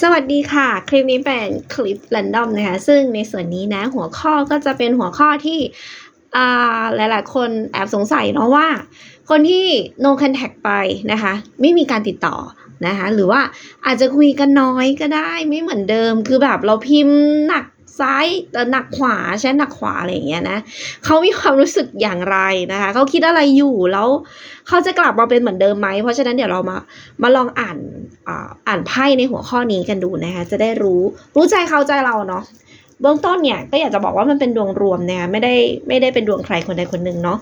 สวัสดีค่ะ คลิปนี้เป็นคลิปแรนดอมนะคะ ซึ่งในส่วนนี้นะหัวข้อก็จะเป็นหัวข้อที่อ่าหลายๆ คนแอบสงสัยเนาะว่า คนที่ no contact ไปนะคะ ไม่มีการติดต่อนะคะ หรือว่าอาจจะคุยกันน้อยก็ได้ไม่เหมือนเดิม คือแบบเราพิมพ์หนัก ซ้ายแต่หนักขวาใช้หนักขวาอะไรอย่างเงี้ยนะเขามีความรู้สึกอย่างไรนะคะเขาคิดอะไรอยู่แล้วเขาจะกลับมาเป็นเหมือนเดิมไหมเพราะฉะนั้นเดี๋ยวเรามามาลองอ่านอ่าอ่านไพ่ในหัวข้อนี้กันดูนะคะจะได้รู้รู้ใจเขาใจเราเนาะเบื้องต้นเนี่ยก็อยากจะบอกว่ามันเป็นดวงรวมนะคะไม่ได้ไม่ได้เป็นดวงใครคนใดคนหนึ่งเนาะ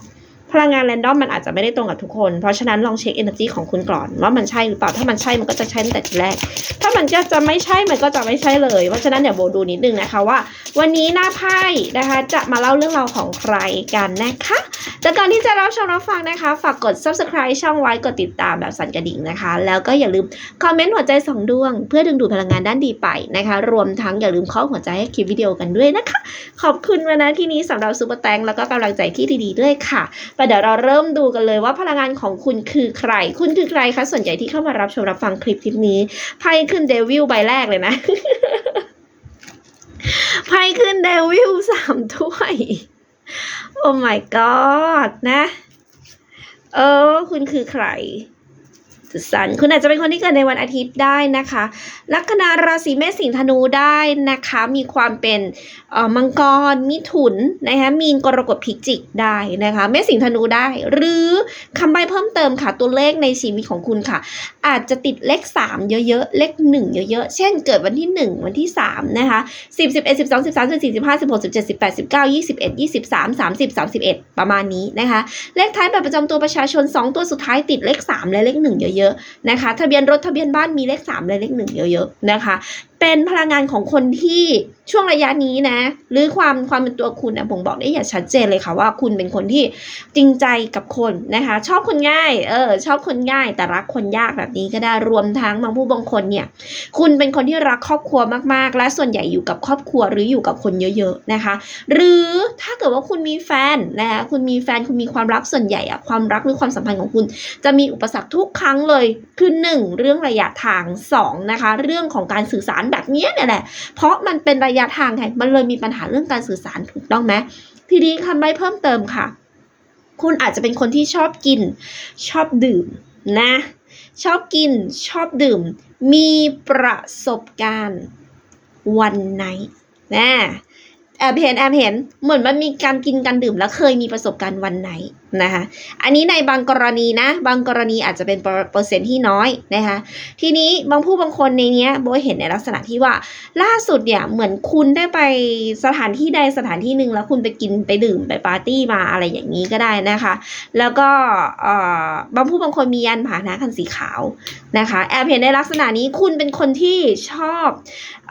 พลังงานแรนดอมมันอาจจะไม่ได้ตรงกับทุกคน เพราะฉะนั้นลองเช็ค energy ของคุณก่อน ว่ามันใช่หรือเปล่า ถ้ามันใช่มันก็จะใช่ตั้งแต่ทีแรก ถ้ามันก็จะไม่ใช่มันก็จะไม่ใช่เลย เพราะฉะนั้นเดี๋ยวโบดูนิดนึงนะคะว่า วันนี้หน้าไพ่นะคะจะมาเล่าเรื่องราวของใครกันนะคะแต่ก่อนที่จะรับชมรับฟังนะคะ ฝากกด subscribe ช่องไว้กดติดตามแบบสั่นกระดิ่งนะคะ แล้วก็อย่าลืมคอมเมนต์หัวใจสองดวง เพื่อดึงดูดพลังงานด้านดีไปนะคะ รวมทั้งอย่าลืมเคาะหัวใจให้คลิปวิดีโอกันด้วยนะคะ ขอบคุณมาณที่นี้สำหรับซูเปอร์แตงแล้วก็กำลังใจที่ดีๆด้วยค่ะแต่เดี๋ยวเราเริ่มดูกันเลยว่าพลังงานของคุณคือใคร คุณคือใครคะส่วนใหญ่ที่เข้ามารับชมรับฟังคลิปคลิปนี้ไพ่ขึ้นเดวิลใบแรกเลยนะไพ่ขึ้นเดวิลสามถ้วย โอ้ my god นะ เออ คุณคือใคร สุดสันคุณอาจจะเป็นคนที่เกิดในวันอาทิตย์ได้นะคะ ลัคนาราศีเมษสิงห์ธนูได้นะคะ มีความเป็นมังกรมิถุนนะคะมีนกรกฎพิจิกได้นะคะเมษสิงห์ธนูได้ หรือคำใบเพิ่มเติมค่ะตัวเลขในชีวิตของคุณค่ะ อาจจะติดเลข 3 เยอะๆ เลข 1 เยอะๆ เช่นเกิดวันที่ 1 วันที่3นะคะ10 11 12 13 14 15 16 17 18 19 21 23 30 31 ประมาณนี้นะคะ เลขท้ายแบบประจำตัวประชาชน 2 ตัวสุดท้ายติดเลข 3 และเลข 1 เยอะๆนะคะ ทะเบียนรถทะเบียนบ้านมีเลข3และเลข1เยอะๆนะคะ เป็นพลังงานของคนที่ช่วงระยะนี้นะ หรือความความเป็นตัวคุณนะผมบอกได้อย่างชัดเจนเลยค่ะว่าคุณเป็นคนที่จริงใจกับคนนะคะ ชอบคนง่ายเออชอบคนง่าย แต่รักคนยากแบบนี้ก็ได้รวมทั้งบางผู้บางคนเนี่ย คุณเป็นคนที่รักครอบครัวมากๆ และส่วนใหญ่อยู่กับครอบครัวหรืออยู่กับคนเยอะๆนะคะ หรือถ้าเกิดว่าคุณมีแฟนนะคะคุณมีแฟนคุณมีความรักส่วนใหญ่อะความรักหรือความสัมพันธ์ของคุณ จะมีอุปสรรคทุกครั้งเลยคือหนึ่งเรื่องระยะทางสองนะคะเรื่องของการสื่อสารแบบนี้เนี่ยแหละ เพราะมันเป็นระยะทางไงมันเลยมีปัญหาเรื่องการสื่อสารถูกต้องไหมทีนี้คำใบ้เพิ่มเติมค่ะ คุณอาจจะเป็นคนที่ชอบกิน ชอบดื่มนะ ชอบกินชอบดื่ม มีประสบการณ์วันไหนนะ แอบเห็นแอบเห็นเหมือนมันมีการกินการดื่มแล้วเคยมีประสบการณ์วันไหนนะคะอันนี้ในบางกรณีนะ บางกรณีอาจจะเป็นเปอร์เซ็นต์ที่น้อยนะคะทีนี้บางผู้บางคนในเนี้ยโบเห็นในลักษณะที่ว่า ล่าสุดเนี่ยเหมือนคุณได้ไปสถานที่ใดสถานที่หนึ่งแล้วคุณไปกินไปดื่มไปปาร์ตี้มาอะไรอย่างนี้ก็ได้นะคะ แล้วก็เอ่อบางผู้บางคนมียานพานะคันสีขาวนะคะแอบเห็นในลักษณะนี้คุณเป็นคนที่ชอบ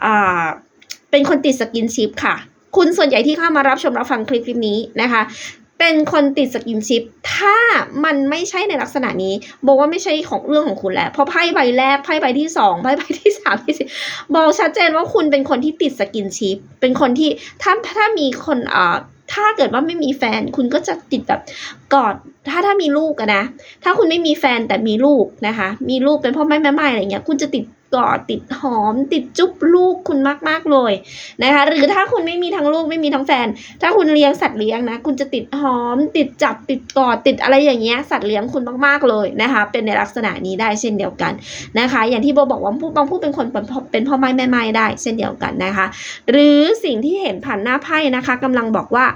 อ่าเป็นคนติดสกินชิปค่ะ คุณส่วนใหญ่ที่เข้ามารับชมรับฟังคลิปคลิปนี้นะคะ เป็นคนติดสกินชิป ถ้ามันไม่ใช่ในลักษณะนี้ บอกว่าไม่ใช่ของเรื่องของคุณแล้ว เพราะไพ่ใบแรกไพ่ใบที่สองไพ่ใบที่สามที่สี่บอกชัดเจนว่าคุณเป็นคนที่ติดสกินชิป เป็นคนที่ถ้าถ้ามีคนเอ่อถ้าเกิดว่าไม่มีแฟนคุณก็จะติดแบบกอด ถ้าถ้ามีลูกนะ ถ้าคุณไม่มีแฟนแต่มีลูกนะคะ มีลูกเป็นพ่อแม่แม่ไม้อะไรเงี้ย คุณจะติด กอดติดหอม ติดจุ๊บลูกคุณมากๆเลยนะคะหรือถ้าคุณไม่มีทั้งลูกไม่มีทั้งแฟน ถ้าคุณเลี้ยงสัตว์เลี้ยงนะคุณจะติดหอม ติดจับติดกอดติดอะไรอย่างเงี้ยสัตว์เลี้ยงคุณมากๆเลยนะคะเป็นในลักษณะนี้ได้เช่นเดียวกันนะคะ อย่างที่โบบอกว่าผู้บางผู้เป็นคนเป็นพ่อเป็นพ่อไม้แม่ไม้ได้ เช่นเดียวกันนะคะ หรือสิ่งที่เห็นผ่านหน้าไพ่นะคะกำลังบอกว่า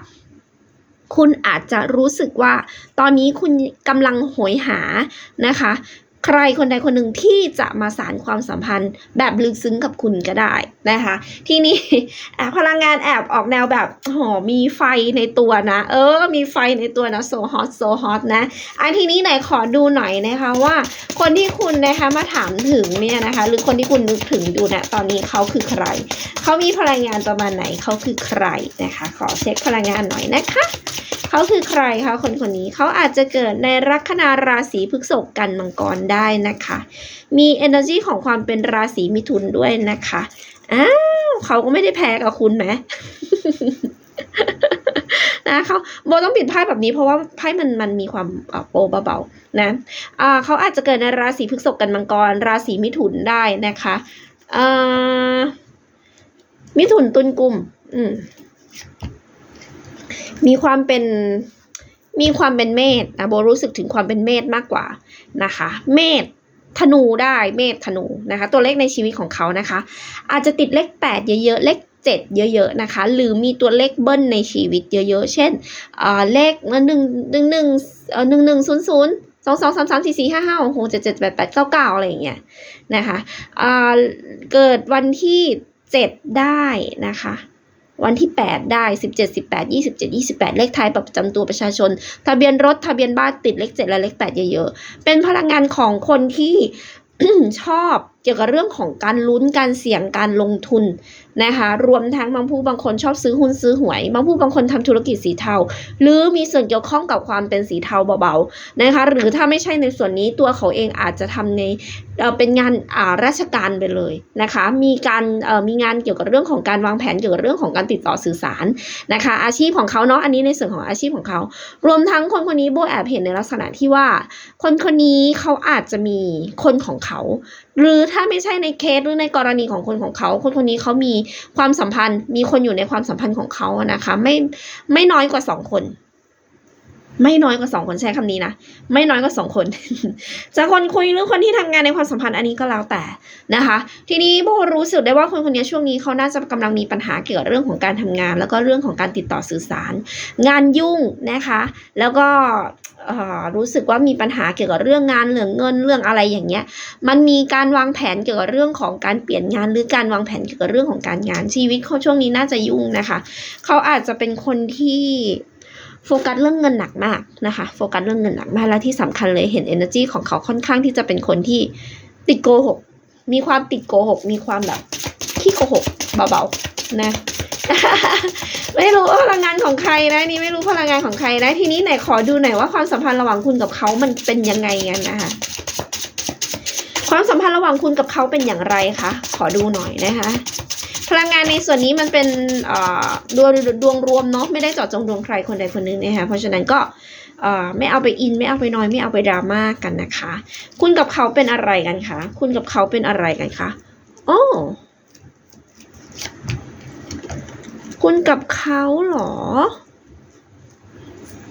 คุณอาจจะรู้สึกว่าตอนนี้คุณกำลังโหยหานะคะ ใครคนใดคนหนึ่งที่จะมาสารความสัมพันธ์แบบลึกซึ้งกับคุณก็ได้นะคะ ทีนี้แอบพลังงานแอบออกแนวแบบโหมีไฟในตัวนะ เออ มีไฟในตัวนะ so hot so hot นะ อันทีนี้ไหนขอดูหน่อยนะคะว่า คนที่คุณนะคะมาถามถึงเนี่ยนะคะ หรือคนที่คุณนึกถึงอยู่นะตอนนี้เขาคือใคร เขามีพลังงานประมาณไหนเขาคือใครนะคะ ขอเช็คพลังงานหน่อยนะคะเขาคือใครคะคนคนนี้เขาอาจจะเกิดในลัคนาราศีพฤษภกันมังกรได้ได้นะคะ มี energy ของความเป็นราศีมิถุนด้วยนะคะอ้าวเขาก็ไม่ได้แพ้กับคุณไหมนะเขาโบต้องปิดไพ่แบบนี้เพราะว่าไพ่มันมันมีความเอ่อโปรเบาๆนะอ่าเขาอาจจะเกิดในราศีพฤษภกันมังกร ราศีมิถุนได้นะคะเอ่อมิถุนตุลกุมอืมมีความเป็น มีความเป็นเมษนะโบรู้สึกถึงความเป็นเมษมากกว่านะคะ เมษธนูได้เมษธนูนะคะ ตัวเลขในชีวิตของเขานะคะ อาจจะติดเลขแปดเยอะๆเลขเจ็ดเยอะๆนะคะ หรือมีตัวเลขเบิ้ลในชีวิตเยอะๆ เช่นเลขหนึ่งหนึ่งหนึ่งเอ่อหนึ่งหนึ่งศูนย์ศูนย์สองสองสามสามสี่สี่ห้าห้าหกหกเจ็ดเจ็ดแปดแปดเก้าเก้าอะไรอย่างเงี้ยนะคะอ่าเกิดวันที่เจ็ดได้นะคะ วันที่ 8 ได้ 17 18 27 28 เลขท้ายประจำตัวประชาชน ทะเบียนรถทะเบียนบ้านติดเลข 7 และเลข 8 เยอะๆ เป็นพลังงานของคนที่ชอบ เกี่ยวกับเรื่องของการลุ้นการเสี่ยงการลงทุนนะคะรวมทั้งบางผู้บางคนชอบซื้อหุ้นซื้อหวย บางผู้บางคนทำธุรกิจสีเทา หรือมีส่วนเกี่ยวข้องกับความเป็นสีเทาเบาๆนะคะหรือถ้าไม่ใช่ในส่วนนี้ตัวเขาเองอาจจะทำในเอ่อเป็นงานอ่าราชการไปเลยนะคะมีการมีงานเกี่ยวกับเรื่องของการวางแผนเกี่ยวกับเรื่องของการติดต่อสื่อสารนะคะอาชีพของเขาเนาะอันนี้ในส่วนของอาชีพของเขา รวมทั้งคนคนนี้โบแอบเห็นในลักษณะที่ว่า คนคนนี้เขาอาจจะมีคนของเขา หรือถ้าไม่ใช่ในเคสหรือในกรณีของคนของเขาคนคนนี้เขามีความสัมพันธ์ มีคนอยู่ในความสัมพันธ์ของเขาอะนะคะ ไม่ไม่น้อยกว่าสองคน ไม่น้อยกว่าสองคนใช้คำนี้นะ ไม่น้อยกว่าสองคน จะคนคุยหรือคนที่ทำงานในความสัมพันธ์อันนี้ก็แล้วแต่นะคะ ทีนี้โบรู้สึกได้ว่าคนคนนี้ช่วงนี้เขาน่าจะกำลังมีปัญหาเกี่ยวกับเรื่องของการทำงาน แล้วก็เรื่องของการติดต่อสื่อสาร งานยุ่งนะคะ แล้วก็รู้สึกว่ามีปัญหาเกี่ยวกับเรื่องงานเรื่องเงินเรื่องอะไรอย่างเงี้ย มันมีการวางแผนเกี่ยวกับเรื่องของการเปลี่ยนงาน หรือการวางแผนเกี่ยวกับเรื่องของการงานชีวิตเขาช่วงนี้น่าจะยุ่งนะคะ เขาอาจจะเป็นคนที่ โฟกัสเรื่องเงินหนักมากนะคะโฟกัสเรื่องเงินหนักมากแล้วที่สำคัญเลยเห็น energy ของเขาค่อนข้างที่จะเป็นคนที่ติดโกหก มีความติดโกหก มีความแบบขี้โกหกเบาๆนะไม่รู้พลังงานของใครนะนี่ไม่รู้พลังงานของใครนะ ทีนี้ไหนขอดูหน่อยว่าความสัมพันธ์ระหว่างคุณกับเขามันเป็นยังไงกันนะคะความสัมพันธ์ระหว่างคุณกับเขาเป็นอย่างไรคะขอดูหน่อยนะคะ พลังงานในส่วนนี้มันเป็นดวงดวงรวมเนาะไม่ได้เจาะจงดวงใครคนใดคนหนึ่งนะคะเพราะฉะนั้นก็ไม่เอาไปอินไม่เอาไปนอยไม่เอาไปดราม่ากันนะคะ คุณกับเขาเป็นอะไรกันคะคุณกับเขาเป็นอะไรกันคะโอ้คุณกับเขาเหรอ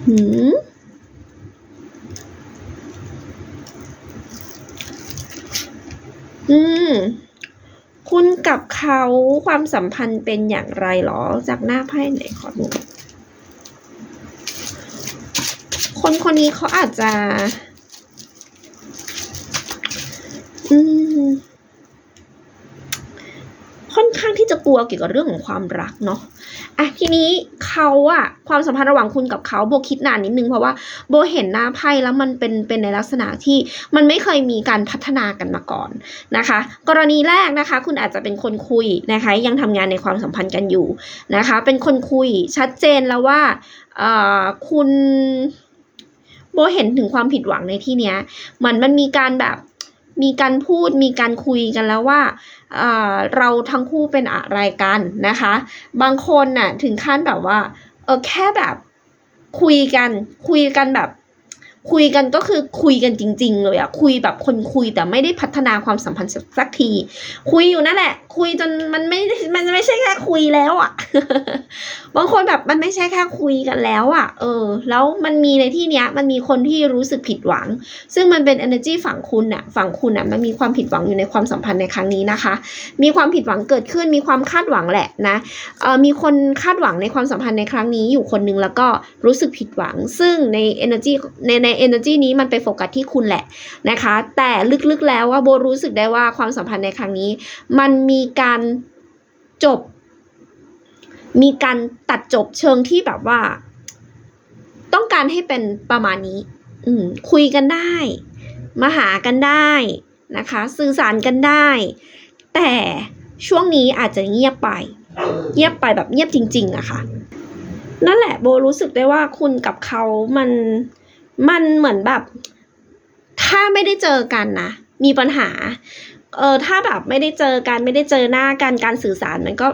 หืมอืม คุณกับเขาความสัมพันธ์เป็นอย่างไรหรอ จากหน้าไพ่ไหนขอดูคนคนนี้เขาอาจจะ อืม ค่อนข้างที่จะกลัวเกี่ยวกับเรื่องของความรักเนาะ อะทีนี้เขาอะความสัมพันธ์ระหว่างคุณกับเขาโบคิดนานนิดนึงเพราะว่าโบเห็นหน้าไพ่แล้วมันเป็นเป็นในลักษณะที่มันไม่เคยมีการพัฒนากันมาก่อนนะคะ กรณีแรกนะคะ คุณอาจจะเป็นคนคุยนะคะ ยังทำงานในความสัมพันธ์กันอยู่นะคะ เป็นคนคุยชัดเจนแล้วว่าเอ่อคุณโบเห็นถึงความผิดหวังในที่เนี้ยเหมือนมันมีการแบบ มีการพูดมีการคุยกันแล้วว่าเอ่อเราทั้งคู่เป็นอะไรกันนะคะ บางคนน่ะถึงขั้นแบบว่าเออแค่แบบคุยกันคุยกันแบบ คุยกันก็คือคุยกันจริง ๆ เลยอะคุยแบบคนคุยแต่ไม่ได้พัฒนาความสัมพันธ์สักที คุยอยู่นั่นแหละ คุยจนมันไม่ได้มันไม่ใช่แค่คุยแล้วอะบางคนแบบมันไม่ใช่แค่คุยกันแล้วอะเออ แล้วมันมีในที่เนี้ย มันมีคนที่รู้สึกผิดหวัง ซึ่งมันเป็น energy ฝั่งคุณอะฝั่งคุณอะมันมีความผิดหวังอยู่ในความสัมพันธ์ในครั้งนี้นะคะ มีความผิดหวังเกิดขึ้น มีความคาดหวังแหละนะเออมีคนคาดหวังในความสัมพันธ์ในครั้งนี้อยู่คนนึงแล้วก็รู้สึกผิดหวัง ซึ่งใน energy ในใน energy นี้มันไปโฟกัสที่คุณแหละนะคะ แต่ลึกๆแล้วว่าโบรู้สึกได้ว่าความสัมพันธ์ในครั้งนี้ มันมีการจบ มีการตัดจบเชิงที่แบบว่า ต้องการให้เป็นประมาณนี้ อืมคุยกันได้ มาหากันได้นะคะ สื่อสารกันได้ แต่ช่วงนี้อาจจะเงียบไป เงียบไปแบบเงียบจริง ๆอะค่ะนั่นแหละโบรู้สึกได้ว่าคุณกับเขามัน มันเหมือนแบบ ถ้าไม่ได้เจอกันนะมีปัญหา เออถ้าแบบไม่ได้เจอกันไม่ได้เจอหน้ากันการสื่อสารมันก็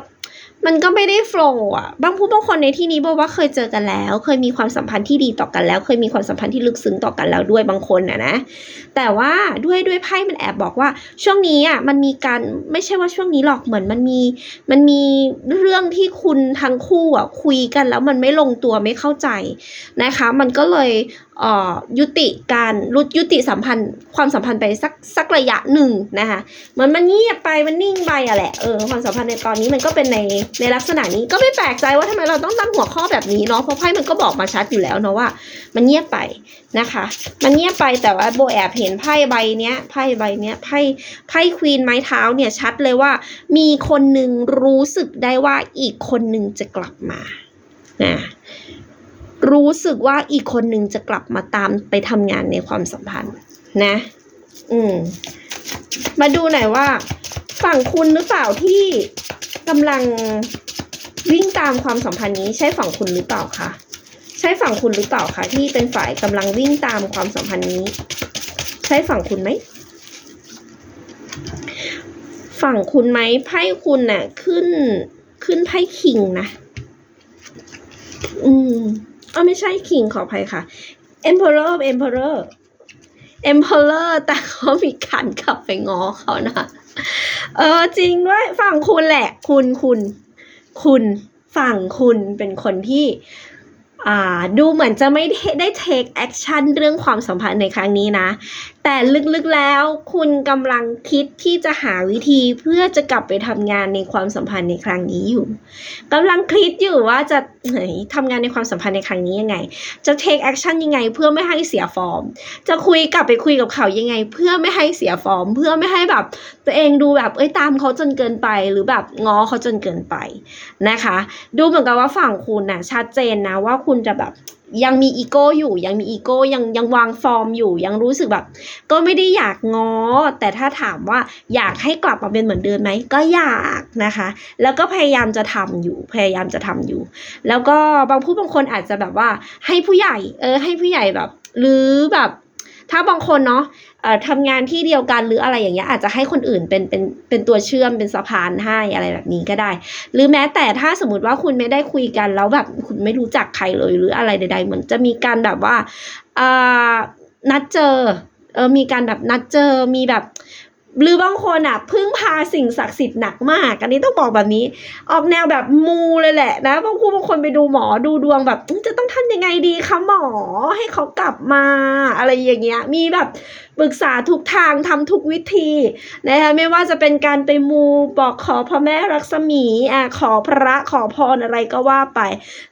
มันก็ไม่ได้โฟล์อะ บางผู้บางคนในที่นี้บอกว่าเคยเจอกันแล้ว เคยมีความสัมพันธ์ที่ดีต่อกันแล้ว เคยมีความสัมพันธ์ที่ลึกซึ้งต่อกันแล้วด้วยบางคนนะนะ แต่ว่าด้วยด้วยไพ่มันแอบบอกว่า ช่วงนี้อะมันมีการไม่ใช่ว่าช่วงนี้หรอกเหมือนมันมี มันมีเรื่องที่คุณทั้งคู่อะคุยกันแล้วมันไม่ลงตัวไม่เข้าใจนะคะ มันก็เลย ยุติการรุดยุติสัมพันธ์ความสัมพันธ์ไปสักสักระยะหนึ่งนะคะเหมือนมันเงียบไปมันนิ่งไปอะแหละเออความสัมพันธ์ในตอนนี้มันก็เป็นในในลักษณะนี้ก็ไม่แปลกใจว่าทำไมเราต้องตั้งหัวข้อแบบนี้เนาะเพราะไพ่มันก็บอกมาชัดอยู่แล้วเนาะว่า มันเงียบไปนะคะ มันเงียบไปแต่ว่าโบแอบเห็นไพ่ใบเนี้ยไพ่ใบเนี้ยไพ่ไพ่ควีนไม้เท้าเนี่ยชัดเลยว่า มีคนหนึ่งรู้สึกได้ว่าอีกคนหนึ่งจะกลับมานะ รู้สึกว่าอีกคนหนึ่งจะกลับมาตามไปทำงานในความสัมพันธ์นะ อืม มาดูหน่อยว่า ฝั่งคุณหรือเปล่าที่กำลังวิ่งตามความสัมพันธ์นี้ใช่ฝั่งคุณหรือเปล่าคะใช่ฝั่งคุณหรือเปล่าคะที่เป็นฝ่ายกำลังวิ่งตามความสัมพันธ์นี้ ใช่ฝั่งคุณไหมฝั่งคุณไหมไพ่คุณน่ะ ขึ้นขึ้นไพ่คิงนะ อืม ออไม่ใช่คิงขออภัยค่ะ emperor emperor emperor แต่เขามีการกลับไปง้อเขานะ เออจริงด้วยฝั่งคุณแหละ คุณคุณ คุณฝั่งคุณเป็นคนที่อ่าดูเหมือนจะไม่ได้ take action เรื่องความสัมพันธ์ในครั้งนี้นะ แต่ลึกๆแล้วคุณกำลังคิดที่จะหาวิธีเพื่อจะกลับไปทำงานในความสัมพันธ์ในครั้งนี้อยู่กำลังคิดอยู่ว่าจะทำงานในความสัมพันธ์ในครั้งนี้ยังไง จะ take action ยังไงเพื่อไม่ให้เสียฟอร์ม จะคุยกลับไปคุยกับเขายังไง เพื่อไม่ให้เสียฟอร์ม เพื่อไม่ให้แบบตัวเองดูแบบเอ้ยตามเขาจนเกินไปหรือแบบง้อเขาจนเกินไปนะคะ ดูเหมือนกับว่าฝั่งคุณน่ะชัดเจนนะว่าคุณจะแบบ ยังมีอีโก้อยู่ ยังมีอีโก้ยังยังวางฟอร์มอยู่ยังรู้สึกแบบ ก็ไม่ได้อยากง้อ แต่ถ้าถามว่าอยากให้กลับมาเป็นเหมือนเดิมไหมก็อยากนะคะ แล้วก็พยายามจะทำอยู่พยายามจะทำอยู่ แล้วก็บางผู้บางคนอาจจะแบบว่าให้ผู้ใหญ่เออให้ผู้ใหญ่แบบ หรือแบบ ถ้าบางคนเนาะเอ่อทำงานที่เดียวกันหรืออะไรอย่างเงี้ยอาจจะให้คนอื่นเป็นเป็นเป็นตัวเชื่อมเป็นสะพานให้อะไรแบบนี้ก็ได้ หรือแม้แต่ถ้าสมมติว่าคุณไม่ได้คุยกันแล้วแบบคุณไม่รู้จักใครเลยหรืออะไรใด ๆ เหมือนจะมีการแบบว่าอ่านัดเจอเออมีการแบบนัดเจอมีแบบ หรือบางคนอะพึ่งพาสิ่งศักดิ์สิทธิ์หนักมากอันนี้ต้องบอกแบบนี้ ออกแนวแบบมูเลยแหละนะบางคู่บางคนไปดูหมอดูดวงแบบจะต้องทำยังไงดีคะหมอให้เขากลับมาอะไรอย่างเงี้ย มีแบบ ปรึกษาทุกทางทำทุกวิธีนะคะไม่ว่าจะเป็นการไปมูบอกขอพระแม่รักษมีอะขอพระขอพรอะไรก็ว่าไป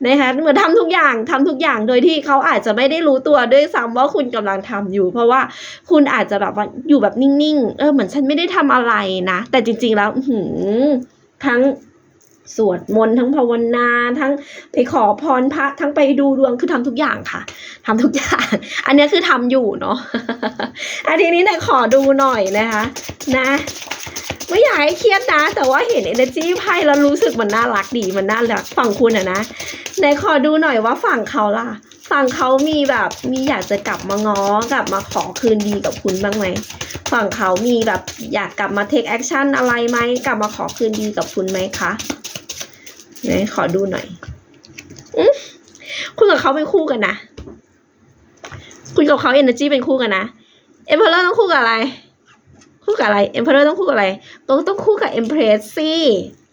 นะคะเหมือนทำทุกอย่างทำทุกอย่างโดยที่เขาอาจจะไม่ได้รู้ตัวด้วยซ้ำว่าคุณกำลังทำอยู่ เพราะว่าคุณอาจจะแบบว่าอยู่แบบนิ่งๆเออเหมือนฉันไม่ได้ทำอะไรนะ แต่จริง ๆ แล้วหืทั้ง สวดมนต์ทั้งภาวนาทั้งไปขอพรพระทั้งไปดูดวงคือทำทุกอย่างค่ะทำทุกอย่าง อันนี้คือทำอยู่เนาะอันทีนี้เนี่ยขอดูหน่อยนะคะ นะไม่อยากให้เครียดนะ แต่ว่าเห็น energy ไพ่แล้วรู้สึกมันน่ารักดีมันน่ารักฝั่งคุณอะนะไหนขอดูหน่อยว่าฝั่งเขาล่ะ ฝั่งเขามีแบบมีอยากจะกลับมาง้อกลับมาขอคืนดีกับคุณบ้างไหมฝั่งเขามีแบบอยากกลับมา take action อะไรไหมกลับมาขอคืนดีกับคุณไหมคะ ไหนขอดูหน่อยอคุณกับเขาเป็นคู่กันนะ คุณกับเขาเอเนอร์จีเป็นคู่กันนะเอ็มเพลเลอร์ต้องคู่กับอะไร คู่กับอะไรเอ็มเพลเลอร์ต้องคู่กับอะไรต้องต้องคู่กับเอ็มเพรสซี่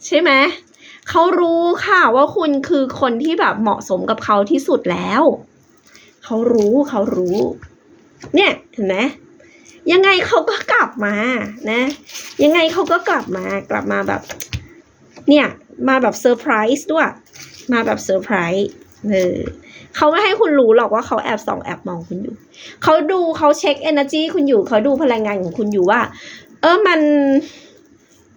ใช่ไหมเขารู้ค่ะว่าคุณคือคนที่แบบเหมาะสมกับเขาที่สุดแล้ว เขารู้เขารู้ เนี่ยเห็นไหมยังไงเขาก็กลับมานะ ยังไงเขาก็กลับมากลับมาแบบ เนี่ย มาแบบเซอร์ไพรส์ด้วย มาแบบเซอร์ไพรส์เออเขาไม่ให้คุณรู้หรอกว่าเขาแอบส่องแอบมองคุณอยู่ เขาดูเขาเช็คเอเนอร์จีคุณอยู่ เขาดูพลังงานของคุณอยู่ว่า เออมัน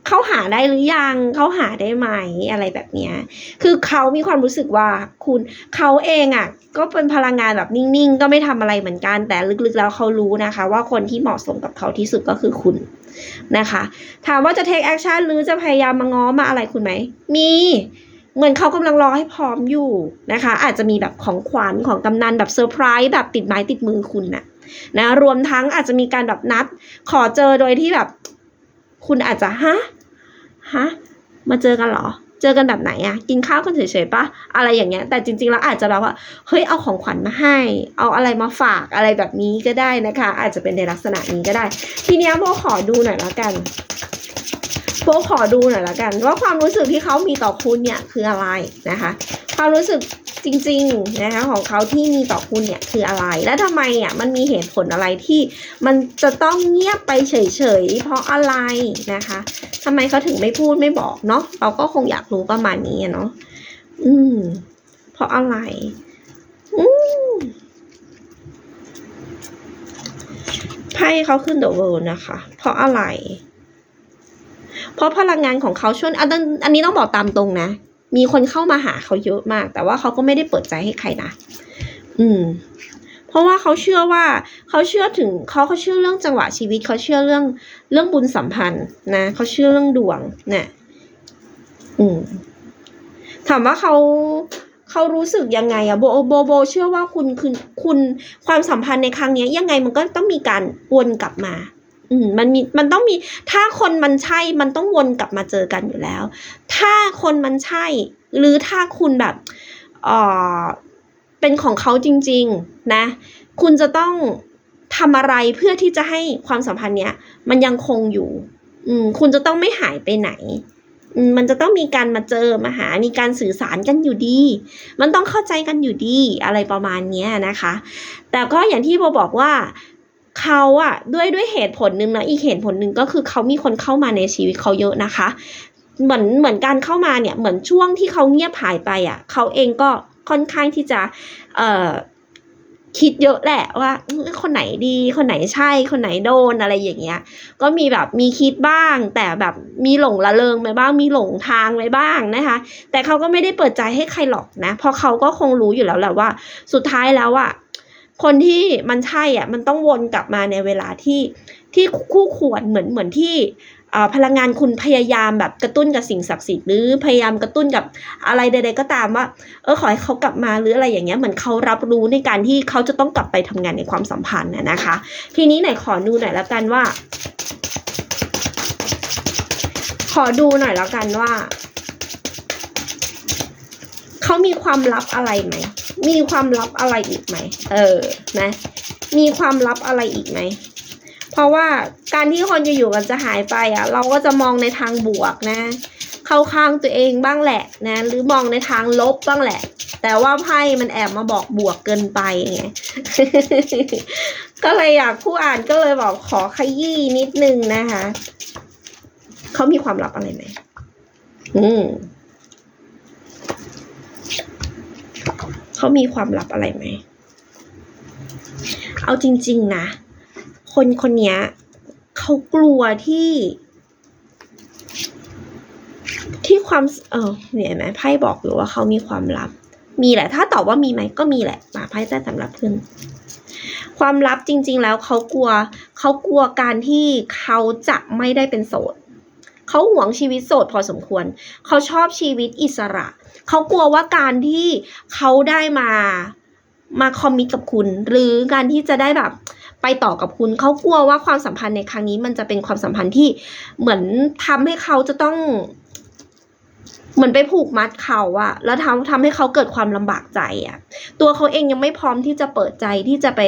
เขาหาได้หรือยังเขาหาได้ไหมอะไรแบบเนี้ยคือเขามีความรู้สึกว่าคุณเขาเองอะ ก็เป็นพลังงานแบบนิ่งๆ ก็ไม่ทำอะไรเหมือนกัน แต่ลึกๆแล้วเขารู้นะคะ ว่าคนที่เหมาะสมกับเขาที่สุดก็คือคุณนะคะ ถามว่าจะ take action หรือจะพยายามมาง้อมาอะไรคุณไหมมีเหมือนเขากำลังรอให้พร้อมอยู่นะคะ อาจจะมีแบบของขวัญของกำนันแบบเซอร์ไพรส์แบบติดไม้ติดมือคุณน่ะนะรวมทั้งอาจจะมีการแบบนัด ขอเจอโดยที่แบบ คุณอาจจะฮะ ฮะมาเจอกันเหรอ เจอกันแบบไหนอะกินข้าวกันเฉยๆปะอะไรอย่างเงี้ย แต่จริงๆแล้วอาจจะแบบว่า เฮ้ย เอาของขวัญมาให้ เอาอะไรมาฝากอะไรแบบนี้ก็ได้นะคะ อาจจะเป็นในลักษณะนี้ก็ได้ ทีเนี้ยโบขอดูหน่อยละกัน โบขอดูหน่อยละกัน ว่าความรู้สึกที่เขามีต่อคุณเนี่ยคืออะไรนะคะ ความรู้สึกจริงๆนะคะของเขาที่มีต่อคุณเนี่ยคืออะไร และทำไมอะมันมีเหตุผลอะไรที่มันจะต้องเงียบไปเฉยๆ เพราะอะไรนะคะทำไมเขาถึงไม่พูดไม่บอกเนาะเราก็คงอยากรู้ประมาณนี้เนาะอืม เพราะอะไร อืมไพ่เขาขึ้นเดอะเวิลด์นะคะ เพราะอะไร เพราะพลังงานของเขาช่วงอันนี้ต้องบอกตามตรงนะ มีคนเข้ามาหาเขาเยอะมาก แต่ว่าเขาก็ไม่ได้เปิดใจให้ใครนะ อืม เพราะว่าเขาเชื่อว่าเขาเชื่อถึงเขาเขาเชื่อเรื่องจังหวะชีวิตเขาเชื่อเรื่องเรื่องบุญสัมพันธ์นะเขาเชื่อเรื่องดวงเนี่ยอืม ถามว่าเขาเขารู้สึกยังไงอะโบโบโบ เชื่อว่าคุณคือคุณความสัมพันธ์ในครั้งนี้ยังไงมันก็ต้องมีการวนกลับมา อืมมันมีมันต้องมีถ้าคนมันใช่มันต้องวนกลับมาเจอกันอยู่แล้ว ถ้าคนมันใช่ หรือถ้าคุณแบบเออเป็นของเขาจริง ๆ นะ คุณจะต้องทำอะไรเพื่อที่จะให้ความสัมพันธ์เนี้ย มันยังคงอยู่ อืม คุณจะต้องไม่หายไปไหนอืมมันจะต้องมีการมาเจอมาหา มีการสื่อสารกันอยู่ดี มันต้องเข้าใจกันอยู่ดี อะไรประมาณนี้นะคะ แต่ก็อย่างที่โบบอกว่า เขาอะด้วยด้วยเหตุผลหนึ่งนะอีกเหตุผลหนึ่งก็คือเขามีคนเข้ามาในชีวิตเขาเยอะนะคะ เหมือนเหมือนการเข้ามาเนี่ยเหมือนช่วงที่เขาเงียบหายไปอะเขาเองก็ค่อนข้างที่จะเอ่อคิดเยอะแหละว่าคนไหนดีคนไหนใช่คนไหนโดนอะไรอย่างเงี้ย ก็มีแบบมีคิดบ้าง แต่แบบมีหลงละเลงไปบ้างมีหลงทางไปบ้างนะคะ แต่เขาก็ไม่ได้เปิดใจให้ใครหรอกนะเพราะเขาก็คงรู้อยู่แล้วแหละว่า สุดท้ายแล้วอะ คนที่มันใช่อะมันต้องวนกลับมาในเวลาที่ที่คู่ควรเหมือนเหมือนที่พลังงานคุณพยายามแบบกระตุ้นกับสิ่งศักดิ์สิทธิ์หรือพยายามกระตุ้นกับอะไรใด ๆ ก็ตามว่า เออขอให้เขากลับมาหรืออะไรอย่างเงี้ยเหมือนเขารับรู้ในการที่เขาจะต้องกลับไปทำงานในความสัมพันธ์นะนะคะ ทีนี้ไหนขอดูหน่อยแล้วกันว่า ขอดูหน่อยแล้วกันว่า เขามีความลับอะไรไหม มีความลับอะไรอีกไหม เออ นะ มีความลับอะไรอีกไหม เพราะว่าการที่คนจะอยู่กันจะหายไปอะ เราก็จะมองในทางบวกนะ เข้าข้างตัวเองบ้างแหละนะ หรือมองในทางลบบ้างแหละ แต่ว่าไพ่มันแอบมาบอกบวกเกินไปไง ก็เลยอยากผู้อ่านก็เลยบอกขอขยี้นิดนึงนะคะ เขามีความลับอะไรไหม อืม เขามีความลับอะไรไหม เอาจริง ๆ นะ คนคนนี้เขากลัวที่ ที่ความ เออเนี่ยเห็นไหมไพ่บอกอยู่ว่าเขามีความลับ มีแหละ ถ้าตอบว่ามีไหมก็มีแหละมาไพ่ใต้สำรับขึ้น ความลับจริง ๆ แล้วเขากลัว เขากลัวการที่เขาจะไม่ได้เป็นโสด เขาหวงชีวิตโสดพอสมควร เขาชอบชีวิตอิสระ เขากลัวว่าการที่เขาได้มามาคอมมิตกับคุณ หรือการที่จะได้แบบไปต่อกับคุณ เขากลัวว่าความสัมพันธ์ในครั้งนี้ มันจะเป็นความสัมพันธ์ที่เหมือนทำให้เขาจะต้อง เหมือนไปผูกมัดเขาอะแล้วทำทำให้เขาเกิดความลำบากใจอะตัวเขาเองยังไม่พร้อมที่จะเปิดใจที่จะไป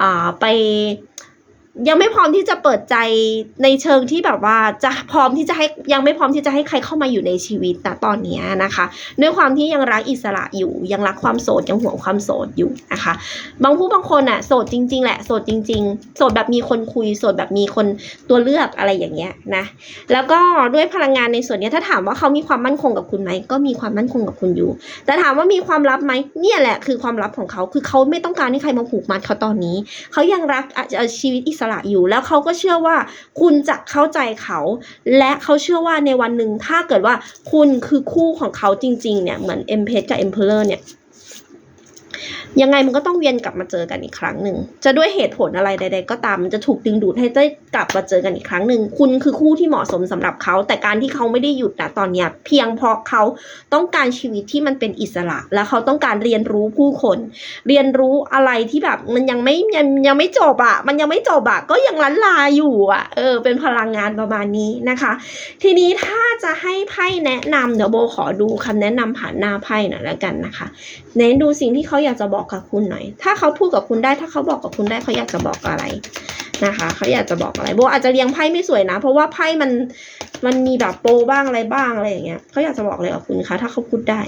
อ่าไป ยังไม่พร้อมที่จะเปิดใจในเชิงที่แบบว่าจะพร้อมที่จะให้ยังไม่พร้อมที่จะให้ใครเข้ามาอยู่ในชีวิตแต่ตอนนี้นะคะด้วยความที่ยังรักอิสระอยู่ ยังรักความโสดยังห่วงความโสดอยู่นะคะ บางผู้บางคนอะโสดจริง ๆ แหละโสดจริง ๆ โสดแบบมีคนคุยโสดแบบมีคนตัวเลือกอะไรอย่างเงี้ยนะแล้วก็ด้วยพลังงานในส่วนนี้ถ้าถามว่าเขามีความมั่นคงกับคุณไหมก็มีความมั่นคงกับคุณอยู่ แต่ถามว่ามีความลับไหมเนี่ยแหละคือความลับของเขาคือเขาไม่ต้องการให้ใครมาผูกมัดเขาตอนนี้ เขายังรักอะเอ่อชีวิตอิสระอยู่ แล้วเขาก็เชื่อว่า คุณจะเข้าใจเขา และเขาเชื่อว่าในวันหนึ่งถ้าเกิดว่าคุณคือคู่ของเขาจริง ๆ เนี่ย เหมือนเอ็มเพกับเอ็มเพลเลอร์เนี่ย ยังไงมันก็ต้องเวียนกลับมาเจอกันอีกครั้งหนึ่ง จะด้วยเหตุผลอะไรใด ๆ ก็ตามมันจะถูกดึงดูดให้ได้กลับมาเจอกันอีกครั้งหนึ่ง คุณคือคู่ที่เหมาะสมสำหรับเขา แต่การที่เขาไม่ได้หยุดนะตอนเนี้ยเพียงเพราะเขาต้องการชีวิตที่มันเป็นอิสระ และเขาต้องการเรียนรู้ผู้คน เรียนรู้อะไรที่แบบมันยังไม่ยังยังไม่จบอะมันยังไม่จบอะก็ยังลันลาอยู่อะเออเป็นพลังงานประมาณนี้นะคะ ทีนี้ถ้าจะให้ไพ่แนะนำเดี๋ยวโบขอดูคำแนะนำผ่านหน้าไพ่หน่อยแล้วกันนะคะเน้นดูสิ่งที่เขาอยากจะบอกกับคุณหน่อย ถ้าเขาพูดกับคุณได้ ถ้าเขาบอกกับคุณได้เขาอยากจะบอกอะไรนะคะ เขาอยากจะบอกอะไรโบอาจจะเรียงไพ่ไม่สวยนะ เพราะว่าไพ่มันมันมีแบบโปบ้างอะไรบ้างอะไรอย่างเงี้ยเขาอยากจะบอกอะไรกับคุณคะถ้าเขาพูดได้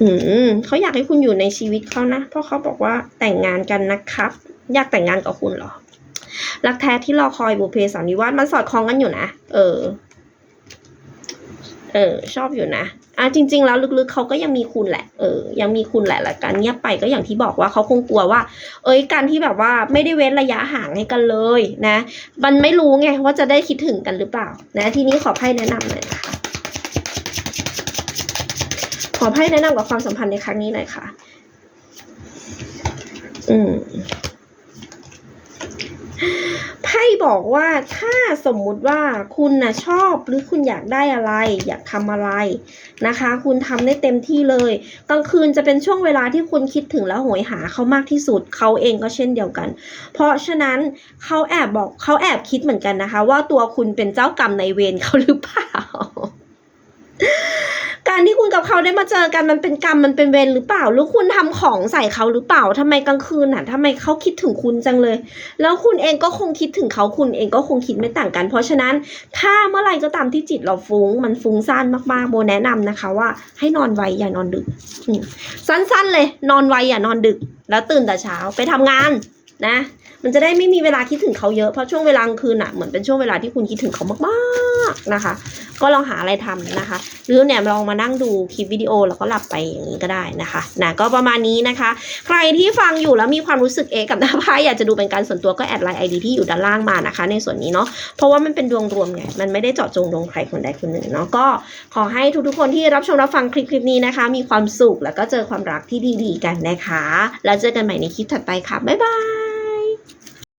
อืมเขาอยากให้คุณอยู่ในชีวิตเขานะ เพราะเขาบอกว่าแต่งงานกันนะครับ อยากแต่งงานกับคุณเหรอรักแท้ที่รอคอยบุพเพสันนิวาสมันสอดคล้องกันอยู่นะ เออ เออ ชอบอยู่นะ อะจริง ๆ แล้วลึกๆเขาก็ยังมีคุณแหละ เออ ยังมีคุณแหละและการเงียบไปก็อย่างที่บอกว่าเขาคงกลัวว่า เอ้ยการที่แบบว่าไม่ได้เว้นระยะห่างให้กันเลยนะ มันไม่รู้ไงว่าจะได้คิดถึงกันหรือเปล่า นะทีนี้ขอไพ่แนะนำหน่อยนะคะขอไพ่แนะนำกับความสัมพันธ์ในครั้งนี้หน่อยค่ะ อืมไพ่บอกว่าถ้าสมมุติว่าคุณนะชอบหรือคุณอยากได้อะไร อยากทำอะไร นะคะ คุณทำได้เต็มที่เลยกลางคืนจะเป็นช่วงเวลาที่คุณคิดถึงแล้วโหยหาเขามากที่สุดเขาเองก็เช่นเดียวกัน เพราะฉะนั้นเขาแอบบอกเขาแอบคิดเหมือนกันนะคะ ว่าตัวคุณเป็นเจ้ากรรมในเวรเขาหรือเปล่า การที่คุณกับเขาได้มาเจอกันมันเป็นกรรมมันเป็นเวรหรือเปล่า หรือคุณทำของใส่เขาหรือเปล่าทำไมกลางคืนน่ะทำไมเขาคิดถึงคุณจังเลย แล้วคุณเองก็คงคิดถึงเขาคุณเองก็คงคิดไม่ต่างกัน เพราะฉะนั้นถ้าเมื่อไหร่ก็ตามที่จิตเราฟุง้ง มันฟุ้งซ่านมากๆโบแนะนำนะคะว่า ให้นอนไวอย่านอนดึกสั้นๆเลย นอนไวอย่านอนดึก แล้วตื่นแต่เช้าไปทำงานนะ มันจะได้ไม่มีเวลาคิดถึงเขาเยอะเพราะช่วงเวลากลางคืนอะเหมือนเป็นช่วงเวลาที่คุณคิดถึงเขามากๆนะคะ ก็ลองหาอะไรทำนะคะ หรือเนี่ยลองมานั่งดูคลิปวิดีโอแล้วก็หลับไปอย่างนี้ก็ได้นะคะนะก็ประมาณนี้นะคะ ใครที่ฟังอยู่แล้วมีความรู้สึกเอกับหน้าไพ่อยากจะดูเป็นการส่วนตัวก็แอดไลน์ไอดีที่อยู่ด้านล่างมานะคะ ในส่วนนี้เนาะเพราะว่ามันเป็นดวงรวมไงมันไม่ได้เจาะจงดวงใครคนใดคนหนึ่งเนาะก็ขอให้ทุกๆคนที่รับชมรับฟังคลิปคลิปนี้นะคะ มีความสุขแล้วก็เจอความรักที่ดีๆ กันนะคะ แล้วเจอกันใหม่ในคลิปถัดไปค่ะบ๊ายบาย